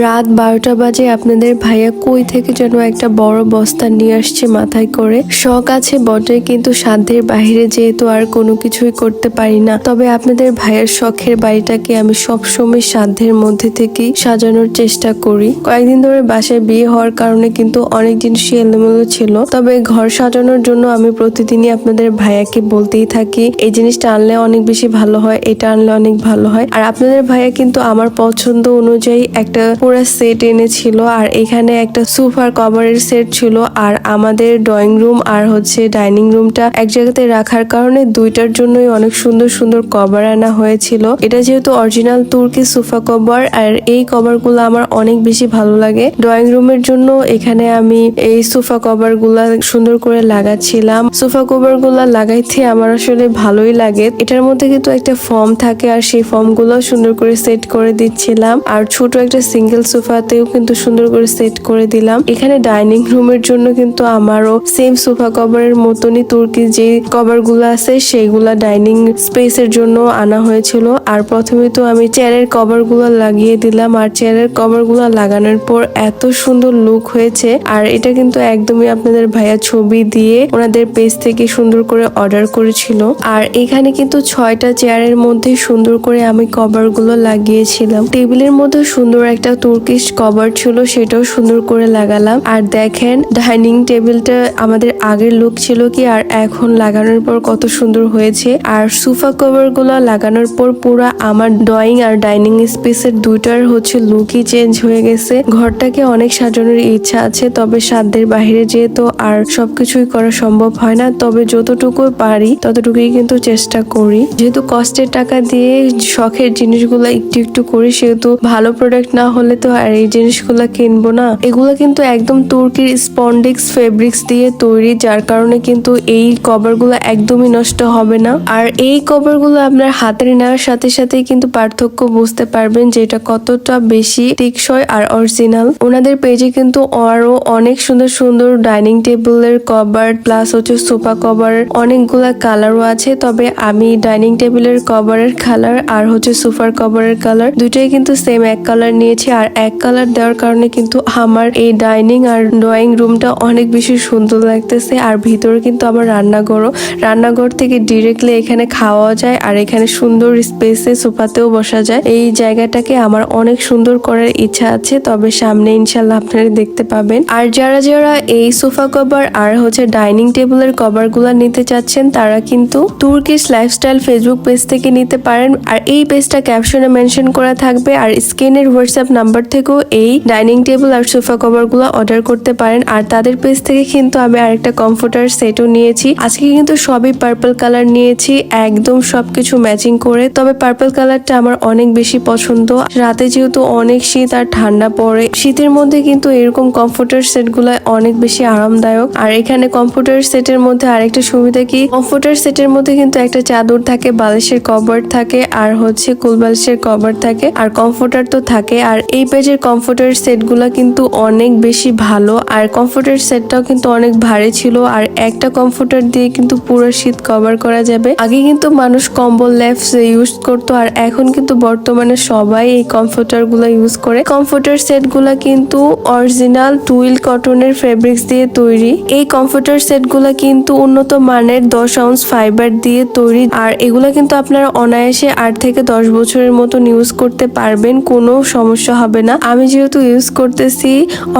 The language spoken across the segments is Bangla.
রাত বারোটা বাজে আপনাদের ভাইয়া কই থেকে যেন একটা বড় বস্তা নিয়ে আসছে মাথায় করে। শখ আছে বটে কিন্তু সাধ্যের বাইরে যেহেতু আর কোনো কিছুই করতে পারি না, তবে আপনাদের ভাইয়ের শখের বাড়িটাকে আমি সবসময় সাধ্যের মধ্যে থেকেই সাজানোর চেষ্টা করি। কয়েকদিন ধরে বাসায় বিয়ে হওয়ার কারণে কিন্তু অনেক জিনিসই এলোমেলো ছিল, তবে ঘর সাজানোর জন্য আমি প্রতিদিনই আপনাদের ভাইয়াকে বলতেই থাকি, এই জিনিসটা আনলে অনেক বেশি ভালো হয়, এটা আনলে অনেক ভালো হয়। আর আপনাদের ভাইয়া কিন্তু আমার পছন্দ অনুযায়ী একটা পুরো সেট এনেছিল আর এখানে একটা সোফার কভারের সেট ছিল আর আমাদের ড্রয়িং রুম আর হচ্ছে ডাইনিং রুমটা এক জায়গাতে রাখার কারণে দুইটার জন্যই অনেক সুন্দর সুন্দর কভার আনা হয়েছিল। এটা যেহেতু অরিজিনাল তুর্কি সোফা কভার আর এই কভারগুলো আমার অনেক বেশি ভালো লাগে। ড্রয়িং রুমের জন্য এখানে আমি এই সোফা কভারগুলা সুন্দর করে লাগাচ্ছিলাম। সোফা কভারগুলা লাগাইতে আমার আসলে ভালোই লাগে। এটার মধ্যে কিন্তু একটা ফর্ম থাকে আর সেই ফর্মগুলো সুন্দর করে সেট করে দিচ্ছিলাম। আর ছোট একটা সিঙ্গেল সোফাতেও কিন্তু সুন্দর করে সেট করে দিলাম। এখানে ডাইনিং রুমের জন্য কিন্তু আমারও সেম সোফা কভারের মতনই তুর্কি যে কভারগুলো আছে সেইগুলা ডাইনিং স্পেসের জন্য আনা হয়েছিল। আর প্রথমে তো আমি চেয়ারের কভারগুলো লাগিয়ে দিলাম। আর চেয়ারের কভারগুলো লাগানোর পর এত সুন্দর লুক হয়েছে। আর এটা কিন্তু একদমই আপনাদের ভাইয়া ছবি দিয়ে ওনাদের পেজ থেকে সুন্দর করে অর্ডার করেছিল। আর এখানে কিন্তু ছয়টা চেয়ারের মধ্যে সুন্দর করে আমি কভারগুলো লাগিয়েছিলাম। টেবিলের মধ্যে সুন্দর একটা তুর্কিশ কভার ছিল, সেটাও সুন্দর করে লাগালাম। আর দেখেন, ডাইনিং টেবিলটা আমাদের আগের লুক ছিল কি, আর এখন লাগানোর পর কত সুন্দর হয়েছে। আর সোফা কভারগুলো লাগানোর পর পুরো আমার ড্রয়িং আর ডাইনিং স্পেসের দুইটার হচ্ছে লুকই চেঞ্জ হয়ে গেছে। ঘরটাকে অনেক সাজানোর ইচ্ছা আছে, তবে সাধ্যের বাইরে যেহেতু আর সবকিছুই করা সম্ভব হয় না, তবে যতটুকু পারি ততটুকুই কিন্তু চেষ্টা করি। যেহেতু কষ্টের টাকা দিয়ে শখের জিনিসগুলো একটু একটু করি, সেহেতু ভালো প্রোডাক্ট না হলে তো আর এই জিনিসগুলো কিনবো না। এগুলো কিন্তু একদম তুর্কির স্পন্ডিক্স ফেব্রিক্স দিয়ে তৈরি, যার কারণে কিন্তু এই কভারগুলো একদমই নষ্ট হবে না। আর এই কভারগুলো আপনার হাতের নেওয়ার সাথে সাথে কিন্তু পার্থক্য বুঝতে পারবেন যে এটা কতটা বেশি টেকসই আর অরিজিনাল ওনাদের পেজে কিন্তু আরও অনেক সুন্দর সুন্দর ডাইনিং টেবিলের কভার প্লাস হচ্ছে সোফা কভার অনেকগুলা কালারও আছে। তবে আমি ডাইনিং টেবিলের কভারের কালার আর হচ্ছে সোফার কভারের কালার দুইটাই কিন্তু সেম এক কালার নিয়েছি। আর এক কালার দেওয়ার কারণে কিন্তু আমার এই ডাইনিং আর ড্রয়িং রুমটা অনেক বেশি সুন্দর লাগতেছে। আর ভিতরে কিন্তু আমার রান্নাঘরও। রান্নাঘর থেকে ডিরেক্টলি এখানে খাওয়া যায় আর এখানে সুন্দর স্পেসে সোফাতেও বসা যায়। এই জায়গাটাকে আমার অনেক সুন্দর করার ইচ্ছা আছে, তবে সামনে ইনশাল্লাহ আপনারা দেখতে পাবেন। আর যারা যারা এই সোফা কভার আর হচ্ছে ডাইনিং টেবিলের কভারগুলা নিতে চাচ্ছেন, তারা কিন্তু তুর্কিশ লাইফস্টাইল ফেসবুক পেজ থেকে নিতে পারেন। আর এই পেজটা ক্যাপশনে মেনশন করা থাকবে। আর স্ক্রিনের হোয়াটসঅ্যাপ নাম্বার থেকেও এই ডাইনিং টেবিল আর সোফা কভারগুলো অর্ডার করতে পারেন। আর তাদের পেজ থেকে কিন্তু আমি আরেকটা কমফোর্টার সেটও নিয়েছি। আজকে কিন্তু সবই পার্পল কালার নিয়েছি, একদম সবকিছু ম্যাচিং করে। তবে পার্পল কালারটা আমার অনেক বেশি পছন্দ। রাতে যেহেতু অনেক শীত আর ঠান্ডা পড়ে, শীতের মধ্যে কিন্তু এরকম কমফোর্টার সেটগুলো অনেক বেশি আরামদায়ক। আর এখানে কমফোর্টার সেটের মধ্যে আরেকটা সুবিধা কি? কমফোর্টার সেটের মধ্যে কিন্তু একটা চাদর থাকে, বালিশের কভার থাকে, আর হচ্ছে কুল বালিশের কভার থাকে, আর কমফোর্টার তো থাকে। আর এই পেজের কমফোর্টার সেটগুলা কিন্তু অনেক বেশি ভালো। আর কমফোর্টার সেটটাও কিন্তু অনেক ভারী ছিল। আর একটা কমফোর্টার দিয়ে কিন্তু পুরো শীত কভার করা যাবে। আগে কিন্তু মানুষ কম্বল, ল্যাপস ইউজ করতো। আর এখন কিন্তু বর্তমানে সবাই এই কমফোর্টারগুলো ইউজ করে। কমফোর্টার সেটগুলা কিন্তু অরিজিনাল টুইল কটনের ফেব্রিক্স দিয়ে তৈরি। এই কমফোর্টার সেটগুলা কিন্তু উন্নত মানের দশ আউন্স ফাইবার দিয়ে তৈরি। আর এগুলা কিন্তু আপনারা অনায়াসে আট থেকে দশ বছরের মতন ইউজ করতে পারবেন। কোনো সমস্যা হবে না। আমি যেহেতু ইউজ করতেছি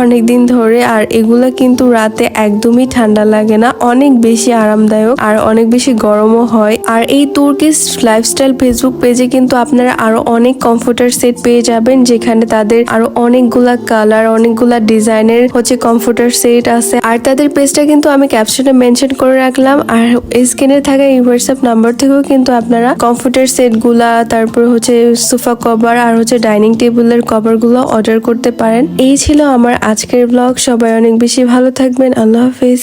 অনেক দিন ধরে আর এগুলা কিন্তু রাতে একদমই ঠান্ডা লাগে না, অনেক বেশি আরামদায়ক আর অনেক বেশি গরমও হয়। আর এই তুর্কিশ লাইফস্টাইল ফেসবুক পেজে কিন্তু আপনারা আরও অনেক কমফোর্টার সেট পেয়ে যাবেন, যেখানে তাদের আরও অনেকগুলা কালার অনেকগুলা ডিজাইনের হচ্ছে কমফোর্টার সেট আছে। আর তাদের পেজটা কিন্তু আমি ক্যাপশনে মেনশন করে রাখলাম। আর স্ক্রিনে থাকা এই হোয়াটসঅ্যাপ নাম্বার থেকেও কিন্তু আপনারা কমফোর্টার সেটগুলা তারপর হচ্ছে সোফা কভার আর হচ্ছে ডাইনিং টেবিলের কভার গুলো অর্ডার করতে পারেন। এই ছিল আমার আজকের ব্লগ সবাই অনেক বেশি ভালো থাকবেন। আল্লাহ হাফিজ।